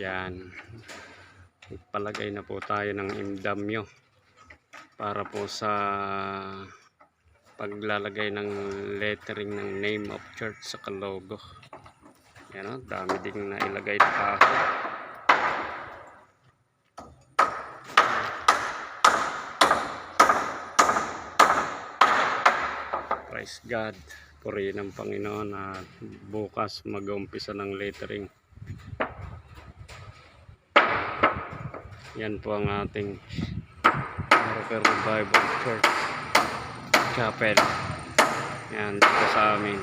Yan. Palagay na po tayo ng imdamyo para po sa paglalagay ng lettering ng name of church sa logo. Yan o, dami ding nailagay na kahoy. Praise God. Purihin ng Panginoon at bukas mag-umpisa ng lettering. Yan po ang ating Miracle Revival Church Chapel. Yan dito sa amin.